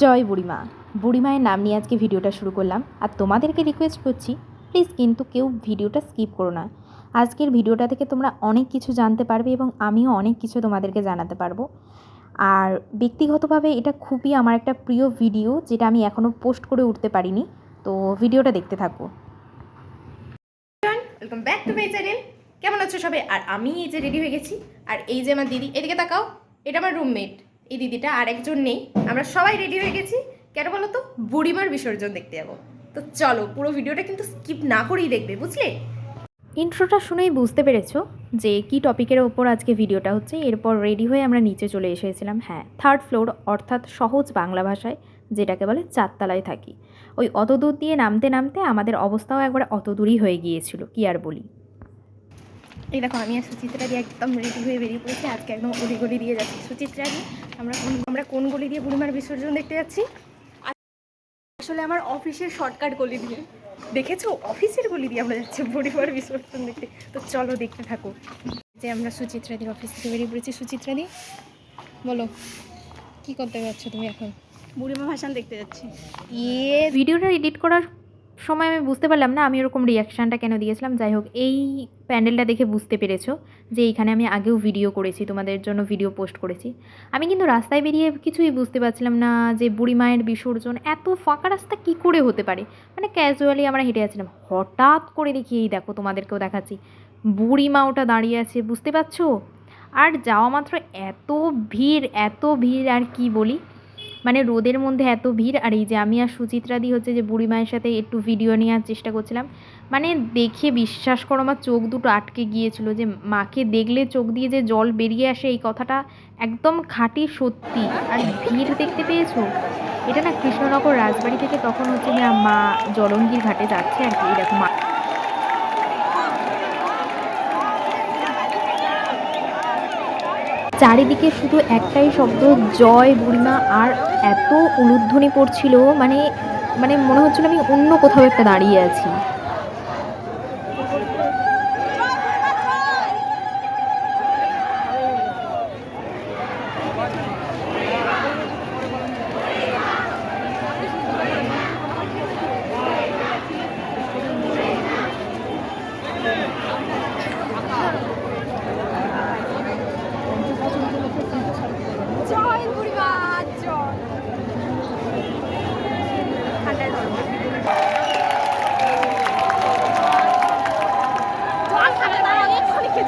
জয় বুড়িমা। বুড়িমায়ের নাম নিয়ে আজকে ভিডিওটা শুরু করলাম। আর তোমাদেরকে রিকোয়েস্ট করছি প্লিজ কিন্তু কেউ ভিডিওটা স্কিপ করো না। আজকের ভিডিওটা থেকে তোমরা অনেক কিছু জানতে পারবে এবং আমিও অনেক কিছু তোমাদেরকে জানাতে পারব। আর ব্যক্তিগতভাবে এটা খুবই আমার একটা প্রিয় ভিডিও যেটা আমি এখনও পোস্ট করে উঠতে পারিনি। তো ভিডিওটা দেখতে থাকো। Welcome back to my channel কেমন আছো সবাই? আর আমি এই যে রেডি হয়ে গেছি। আর এই যে আমার দিদি, এদিকে তাকাও, এটা আমার রুমমেট এই দিদিটা আর একজন নেই। আমরা সবাই রেডি হয়ে গেছি। কেন বলো তো? বুড়িমার বিসর্জন দেখতে যাব। তো চলো, পুরো ভিডিওটা কিন্তু স্কিপ না করেই দেখবে, বুঝলে? ইন্ট্রোটা শুনেই বুঝতে পেরেছ যে কি টপিকের ওপর আজকে ভিডিওটা হচ্ছে। এরপর রেডি হয়ে আমরা নিচে চলে এসেছিলাম হ্যাঁ থার্ড ফ্লোর অর্থাৎ সহজ বাংলা ভাষায়, যেটাকে বলে চারতলায় থাকি। ওই অত দূর দিয়ে নামতে নামতে আমাদের অবস্থাও একবার অত দূরই হয়ে গিয়েছিল, কি আর বলি। এই দেখো আমি আর সুচিত্রা দিয়ে একদম রেডি হয়ে বেরিয়ে পড়েছি। আজকে একদম গলি গলি দিয়ে যাচ্ছি। সুচিত্রা দিয়ে আমরা কোন আমরা কোন গলি দিয়ে বুড়িমার বিসর্জন দেখতে যাচ্ছি? আসলে আমার অফিসের শর্টকাট গলি দিয়ে। দেখেছ? অফিসের গলি দিয়ে আমরা যাচ্ছি বুড়িমার বিসর্জন দেখতে। তো চলো দেখতে থাকো। যে আমরা সুচিত্রা সুচিত্রাদির অফিস থেকে বেরিয়ে পড়েছি। সুচিত্রাদি বলো কি করতে পারছ তুমি এখন? বুড়িমা ভাসান দেখতে যাচ্ছি। ইয়ে ভিডিওটা এডিট করার সময় আমি বুঝতে পারলাম না, আমি ওরকম রিয়াকশানটা কেন দিয়েছিলাম। যাই হোক, এই প্যান্ডেলটা দেখে বুঝতে পেরেছ যে এইখানে আমি আগেও ভিডিও করেছি, তোমাদের জন্য ভিডিও পোস্ট করেছি। আমি কিন্তু রাস্তায় বেরিয়ে কিছুই বুঝতে পারছিলাম না যে বুড়ি মায়ের বিসর্জন এত ফাঁকা রাস্তা কী করে হতে পারে? মানে ক্যাজুয়ালি আমরা হেঁটে যাচ্ছিলাম। হঠাৎ করে দেখি, এই দেখো তোমাদেরকেও দেখাচ্ছি। বুড়ি মা ওটা দাঁড়িয়ে আছে, বুঝতে পারছ? আর যাওয়া মাত্র এত ভিড় এত ভিড়, আর কি বলি? মানে রোদের মধ্যে এত ভিড়, আর এই যে আমি আর সুচিত্রা দি হচ্ছে যে বুড়ি মায়ের সাথে একটু ভিডিও নেওয়ার চেষ্টা করছিলাম। মানে দেখে বিশ্বাস করো আমার চোখ দুটো আটকে গিয়েছিল যে মাকে দেখলে চোখ দিয়ে যে জল বেরিয়ে আসে, এই কথাটা একদম খাঁটি সত্যি। আর ভিড় দেখতে পেয়েছ? এটা না কৃষ্ণনগর রাজবাড়ি থেকে তখন হচ্ছে যে মা জলঙ্গির ঘাটে যাচ্ছে আর কি, এই দেখো মা। চারিদিকে শুধু একটাই শব্দ, জয় বুড়িমা আর এত উলুধ্বনি পড়ছিল মানে মানে মনে হচ্ছিল আমি অন্য কোথাও একটা দাঁড়িয়ে আছি জয় বুড়িমা জয় ঠান্ডায় ধরো জল খাবে না এক্ষুনি খেতে হবে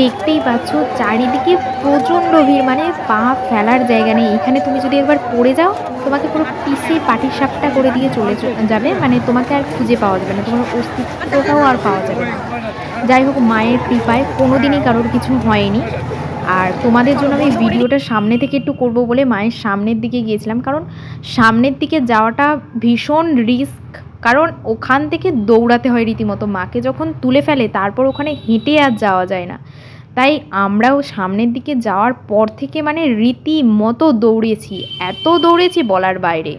দেখতেই পাচ্ছ, চারিদিকে প্রচণ্ড ভিড় মানে পা ফেলার জায়গা নেই। এখানে তুমি যদি একবার পড়ে যাও, তোমাকে পুরো পিসে পাটি সাপটা করে দিয়ে চলে যাবে মানে তোমাকে আর খুঁজে পাওয়া যাবে না, তোমার অস্তিত্বটাও আর পাওয়া যাবে না। যাই হোক, মায়ের কৃপায় কোনো দিনই কারোর কিছু হয়নি। আর তোমাদের জন্য আমি ভিডিওটা সামনে থেকে একটু করব বলে মায়ের সামনের দিকে গিয়েছিলাম, কারণ সামনের দিকে যাওয়াটা ভীষণ রিস্ক। কারণ ওখান থেকে দৌড়াতে হয় রীতিমতো। মাকে যখন তুলে ফেলে, তারপর ওখানে হেঁটে আর যাওয়া যায় না। তাই আমরাও সামনের দিকে যাওয়ার পর থেকে মানে রীতিমতো দৌড়েছি। এত দৌড়েছি বলার বাইরে।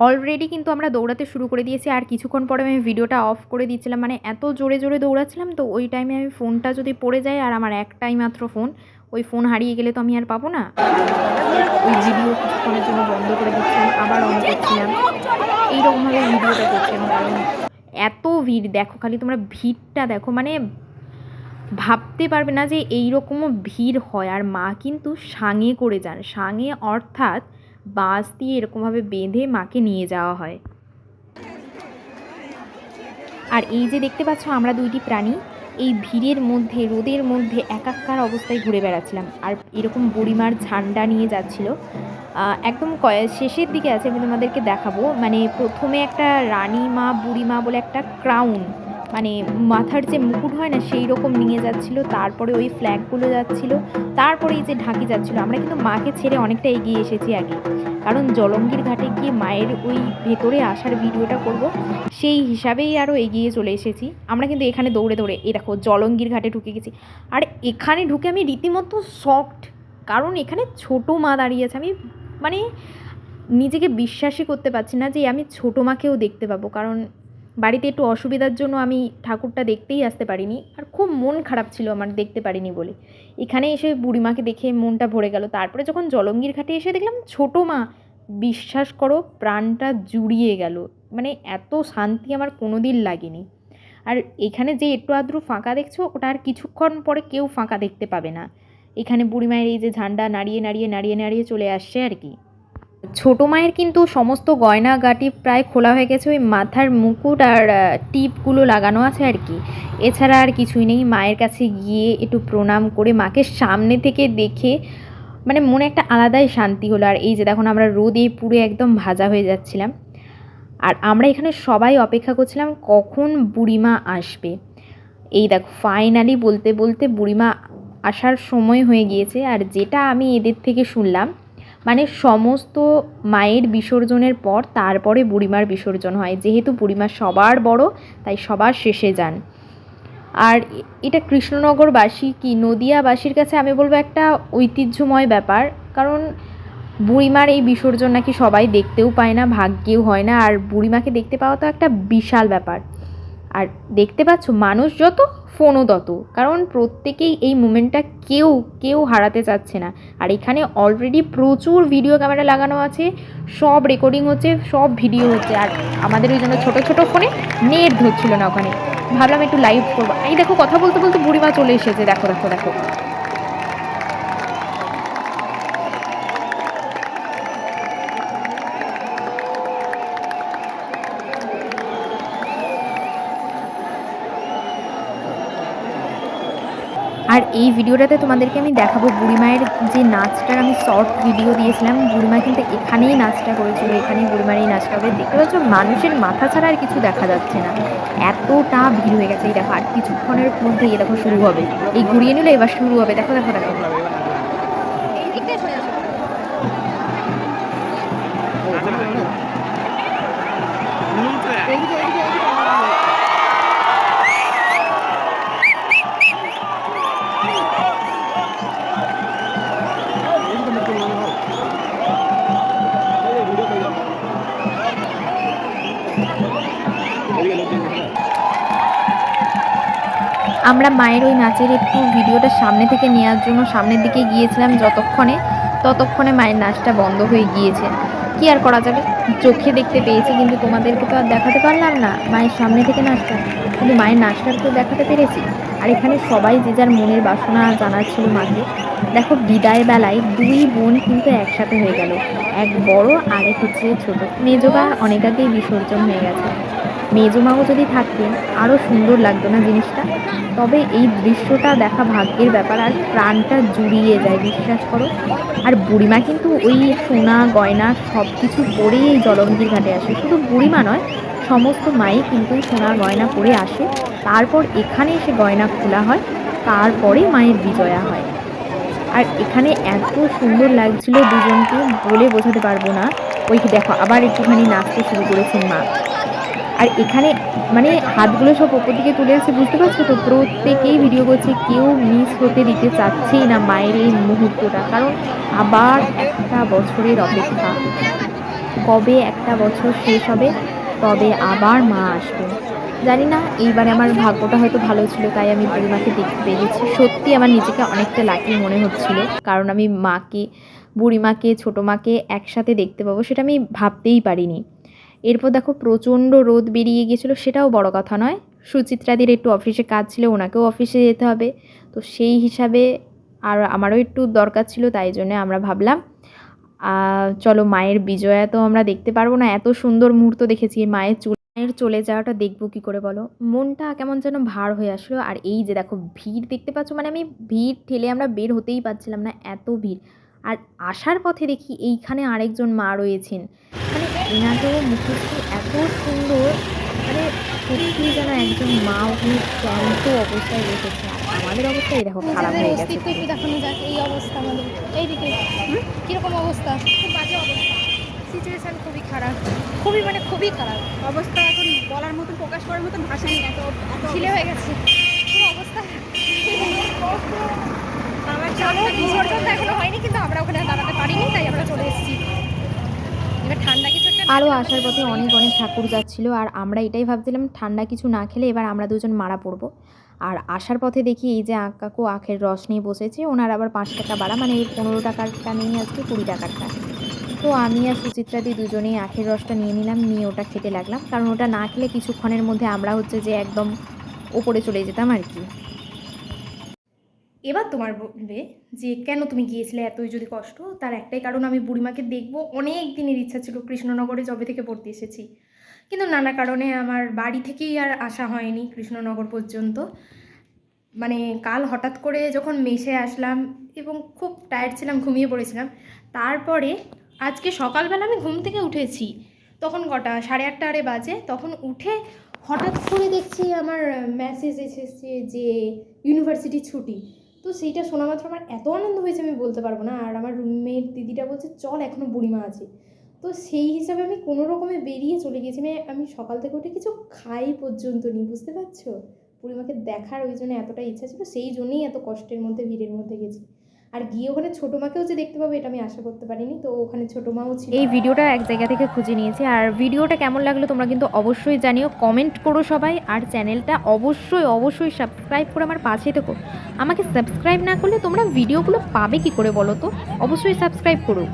অলরেডি কিন্তু আমরা দৌড়াতে শুরু করে দিয়েছি। আর কিছুক্ষণ পরে আমি ভিডিওটা অফ করে দিয়েছিলাম মানে এত জোরে জোরে দৌড়াচ্ছিলাম তো ওই টাইমে আমি ফোনটা যদি পড়ে যায় আর আমার একটাই মাত্র ফোন ওই ফোন হারিয়ে গেলে তো আমি আর পাবো না। ওই ভিডিও কিছুক্ষণের জন্য বন্ধ করে দিচ্ছিলাম আবার অন করছিলাম। এইরকমভাবে ভিডিওটা করছিলাম, কারণ এত ভিড়, দেখো খালি তোমরা ভিড়টা দেখো মানে ভাবতে পারবে না যে এইরকমও ভিড় হয়। আর মা কিন্তু সাঙে করে যান, সাঙে অর্থাৎ বাঁশ দিয়ে এরকমভাবে বেঁধে মাকে নিয়ে যাওয়া হয়। আর এই যে দেখতে পাচ্ছ, আমরা দুইটি প্রাণী এই ভিড়ের মধ্যে, রোদের মধ্যে একাকার অবস্থায় ঘুরে বেড়াচ্ছিলাম। আর এরকম বুড়িমার ঝান্ডা নিয়ে যাচ্ছিল। একদম শেষের দিকে আছে আমি তোমাদেরকে দেখাবো। মানে প্রথমে একটা রানী মা বুড়ি মা বলে একটা ক্রাউন মানে মাথার যে মুকুট হয় না, সেই রকম নিয়ে যাচ্ছিল, তারপরে ওই ফ্ল্যাগগুলো যাচ্ছিল তারপরে এই যে ঢাকি যাচ্ছিল। আমরা কিন্তু মাকে ছেড়ে অনেকটা এগিয়ে এসেছি আগে। কারণ জলঙ্গির ঘাটে গিয়ে মায়ের ওই ভেতরে আসার ভিডিওটা করব, সেই হিসাবেই আরও এগিয়ে চলে এসেছি। আমরা কিন্তু এখানে দৌড়ে দৌড়ে, এই দেখো জলঙ্গির ঘাটে ঢুকে গেছি। আর এখানে ঢুকে আমি রীতিমতো শকড, কারণ এখানে ছোট মা দাঁড়িয়ে আছে। আমি মানে নিজেকে বিশ্বাসই করতে পারছি না যে আমি ছোটো মাকেও দেখতে পাবো। কারণ বাড়িতে একটু অসুবিধার জন্য আমি ঠাকুরটা দেখতেই আসতে পারিনি। আর খুব মন খারাপ ছিল আমার দেখতে পারিনি বলে। এখানে এসে বুড়িমাকে দেখে মনটা ভরে গেল। তারপরে যখন জলঙ্গির ঘাটে এসে দেখলাম, ছোটো মা, বিশ্বাস করো প্রাণটা জুড়িয়ে গেল। মানে এত শান্তি আমার কোনো দিন লাগেনি। আর এখানে যে একটু আদ্রু ফাঁকা দেখছ, ওটা আর কিছুক্ষণ পরে কেউ ফাঁকা দেখতে পাবে না। এখানে বুড়িমায়ের এই যে ঝান্ডা নাড়িয়ে নাড়িয়ে নাড়িয়ে নাড়িয়ে চলে আসছে আর কি। ছোটো মায়ের কিন্তু সমস্ত গয়না গাটি প্রায় খোলা হয়ে গেছে। ওই মাথার মুকুট আর টিপগুলো লাগানো আছে আর কি। এছাড়া আর কিছুই নেই। মায়ের কাছে গিয়ে একটু প্রণাম করে মাকে সামনে থেকে দেখে মানে মনে একটা আলাদাই শান্তি হলো। আর এই যে দেখুন, আমরা রোদে পুরো একদম ভাজা হয়ে যাচ্ছিলাম। আর আমরা এখানে সবাই অপেক্ষা করছিলাম কখন বুড়িমা আসবে। এই দেখো ফাইনালি বলতে বলতে বুড়িমা আসার সময় হয়ে গিয়েছে। আর যেটা আমি এদের থেকে শুনলাম মানে সমস্ত মায়ের বিসর্জনের পর তারপরে বুড়িমার বিসর্জন হয়। যেহেতু বুড়িমা সবার বড়, তাই সবার শেষে যান। আর এটা কৃষ্ণনগরবাসী কি নদিয়াবাসীর কাছে আমি বলব একটা ঐতিহ্যময় ব্যাপার। কারণ বুড়িমার এই বিসর্জন নাকি সবাই দেখতেও পায় না, ভাগ্যেও হয় না। আর বুড়িমাকে দেখতে পাওয়া তো একটা বিশাল ব্যাপার। আর দেখতে পাচ্ছ, মানুষ যত, ফোনও তত। কারণ প্রত্যেকেই এই মুমেন্টটা কেউ কেউ হারাতে চাচ্ছে না। আর এখানে অলরেডি প্রচুর ভিডিও ক্যামেরা লাগানো আছে, সব রেকর্ডিং হচ্ছে, সব ভিডিও হচ্ছে। আর আমাদের ওই জন্য ছোটো ছোটো ফোনে নেট ধরছিল না ওখানে। ভাবলাম একটু লাইভ করব। এই দেখো, কথা বলতে বলতে বুড়িমা চলে এসেছে। দেখো দেখো দেখো। আর এই ভিডিওটাতে তোমাদেরকে আমি দেখাবো বুড়িমায়ের যে নাচটার আমি শর্ট ভিডিও দিয়েছিলাম। বুড়িমা কিন্তু এখানেই নাচটা করেছিল, এখানেই বুড়িমার এই নাচটা করে। দেখতে পাচ্ছ, মানুষের মাথা ছাড়া আর কিছু দেখা যাচ্ছে না। এতটা ভিড় হয়ে গেছে, এই দেখো, আর কিছুক্ষণের মধ্যে এই দেখো শুরু হবে। এই ঘুরিয়ে নিলে এবার শুরু হবে। দেখো দেখো দেখো। আমরা মায়ের ওই নাচের একটু ভিডিওটা সামনে থেকে নেওয়ার জন্য সামনের দিকে গিয়েছিলাম যতক্ষণে, ততক্ষণে মায়ের নাচটা বন্ধ হয়ে গিয়েছে। কি আর করা যাবে? চোখে দেখতে পেয়েছি, কিন্তু তোমাদেরকে তো আর দেখাতে পারলাম না মায়ের সামনে থেকে নাচটা। কিন্তু মায়ের নাচটা তো দেখাতে পেরেছি। আর এখানে সবাই যে যার মনের বাসনা জানাচ্ছিল মাকে। দেখো, বিদায় বেলায় দুই বোন কিন্তু একসাথে হয়ে গেল। এক বড় আর এক হচ্ছে ছোট। মেজবা অনেক আগেই বিসর্জন হয়ে গেছে। মেজমাও যদি থাকতেন আরও সুন্দর লাগতো না জিনিসটা? তবে এই দৃশ্যটা দেখা ভাগ্যের ব্যাপার, আর প্রাণটা জুড়িয়ে যায়, বিশ্বাস করো। আর বুড়িমা কিন্তু ওই সোনা, গয়না সব কিছু পরেই এই জলঙ্গির ঘাটে আসে। শুধু বুড়িমা নয়, সমস্ত মাই কিন্তু সোনা, গয়না পরে আসে। তারপর এখানে এসে গয়না খোলা হয় তারপরে মায়ের বিজয়া হয়। আর এখানে এত সুন্দর লাগছিল দুজনকে, বলে বোঝাতে পারব না। ওই দেখো, আবার একটুখানি নাচতে শুরু করেছেন মা। আর এখানে মানে হাতগুলো সব ওপর দিকে তুলে আছে বুঝতে পারছ তো? প্রত্যেকেই ভিডিও করছে, কেউ মিস হতে দিতে চাচ্ছেই না মায়ের এই মুহূর্তটা। কারণ আবার একটা বছরের অপেক্ষা। কবে একটা বছর শেষ হবে, তবে আবার মা আসবে। জানি না, এইবারে আমার ভাগ্যটা হয়তো ভালো ছিল, তাই আমি বুড়িমাকে দেখতে পেয়েছি সত্যি আমার নিজেকে অনেকটা লাকি মনে হচ্ছিল, কারণ আমি মাকে, বুড়িমাকে ছোটো মাকে একসাথে দেখতে পাবো, সেটা আমি ভাবতেই পারিনি। এরপর দেখো প্রচণ্ড রোদ বেরিয়ে গিয়েছিল, সেটাও বড় কথা নয়। সুচিত্রাদির একটু অফিসে কাজ ছিল, ওনাকেও অফিসে যেতে হবে। তো সেই হিসাবে আর আমারও একটু দরকার ছিল, তাই জন্য আমরা ভাবলাম চলো মায়ের বিজয়া তো আমরা দেখতে পারব না, এত সুন্দর মুহূর্ত দেখেছি, মায়ের চুল, মায়ের চলে যাওয়াটা দেখব কি করে বলো? মনটা কেমন যেন ভার হয়ে আসলো, আর এই যে দেখো ভিড় দেখতে পাচ্ছ মানে আমি ভিড় ঠেলে আমরা বের হতেই পারছিলাম না, এত ভিড়। আর আসার পথে দেখি এইখানে আরেকজন মা রয়েছেন। মানে এনাদেরও মুখোশটি এত সুন্দর মানে সত্যি যেন একজন মা ওখানে ক্লান্ত অবস্থায় রেখেছে আমাদের অবস্থা দেখো খারাপ হয়ে গেছে একটু দেখানো যাক এই অবস্থা আমাদের। এইদিকে কীরকম অবস্থা? খুব বাজে অবস্থা। সিচুয়েশন খুবই খারাপ। খুবই মানে খুবই খারাপ। অবস্থা এখন বলার মতন প্রকাশ করার মতন ভাষা নেই এত ছিলে হয়ে গেছে। অবস্থা। আমার চলো বিসর্জন এখনও হয়নি কিন্তু আমরা ওখানে দাঁড়াতে পারিনি তাই আমরা চলে এসেছি। এবার ঠান্ডা আরও আসার পথে অনেক অনেক ঠাকুর যাচ্ছিল আর আমরা এটাই ভাবছিলাম ঠান্ডা কিছু না খেলে এবার আমরা দুজন মারা পড়ব। আর আসার পথে দেখি এই যে আঁক কাকু আখের রস নিয়ে বসেছে, ওনার আবার পাঁচ টাকা বাড়া মানে এই পনেরো টাকারটা নেই আজকে কুড়ি টাকারটা। তো আমি আর সুচিত্রাদি দুজনেই আখের রসটা নিয়ে নিলাম, নিয়ে ওটা খেতে লাগলাম। কারণ ওটা না খেলে কিছুক্ষণের মধ্যে আমরা হচ্ছে যে একদম ওপরে চলে যেতাম আর কি। এবার তোমার বলবে যে কেন তুমি গিয়েছিলে এতই যদি কষ্ট? তার একটাই কারণ, আমি বুড়িমাকে দেখব অনেক দিনের ইচ্ছা ছিল কৃষ্ণনগরে জবে থেকে পড়তে এসেছি। কিন্তু নানা কারণে আমার বাড়ি থেকেই আর আসা হয়নি কৃষ্ণনগর পর্যন্ত। মানে কাল হঠাৎ করে যখন মেসে আসলাম এবং খুব টায়ার্ড ছিলাম, ঘুমিয়ে পড়েছিলাম, তারপরে আজকে সকালবেলা আমি ঘুম থেকে উঠেছি। তখন কটা? সাড়ে আটটা আরে বাজে। তখন উঠে হঠাৎ করে দেখছি আমার মেসেজ এসেছে যে ইউনিভার্সিটি ছুটি। তো সেইটা শোনা মাত্র আমার এত আনন্দ হয়েছে আমি বলতে পারব না। আর আমার রুমমেট দিদিটা বলছে, চল এখনও বুড়িমা আছে। তো সেই হিসাবে আমি কোনো রকমে বেরিয়ে চলে গেছি। মানে আমি সকাল থেকে উঠে কিছু খাই পর্যন্ত নি বুঝতে পারছ? বুড়িমাকে দেখার ওই জন্য এতটা ইচ্ছা ছিল, সেই জন্যেই এত কষ্টের মধ্যে, ভিড়ের মধ্যে গেছি। আর গিয়ে ওখানে ছোটো মাকেও যে দেখতে পাবো এটা আমি আশা করতে পারিনি। তো ওখানে ছোটো মাও ছিল। এই ভিডিওটা এক জায়গা থেকে খুঁজে নিয়েছি। আর ভিডিওটা কেমন লাগল তোমরা কিন্তু অবশ্যই জানিও। কমেন্ট করো সবাই। আর চ্যানেলটা অবশ্যই অবশ্যই সাবস্ক্রাইব করে আমার পাশে থেকো। আমাকে সাবস্ক্রাইব না করলে তোমরা ভিডিওগুলো পাবে কি করে বলো তো? অবশ্যই সাবস্ক্রাইব করো।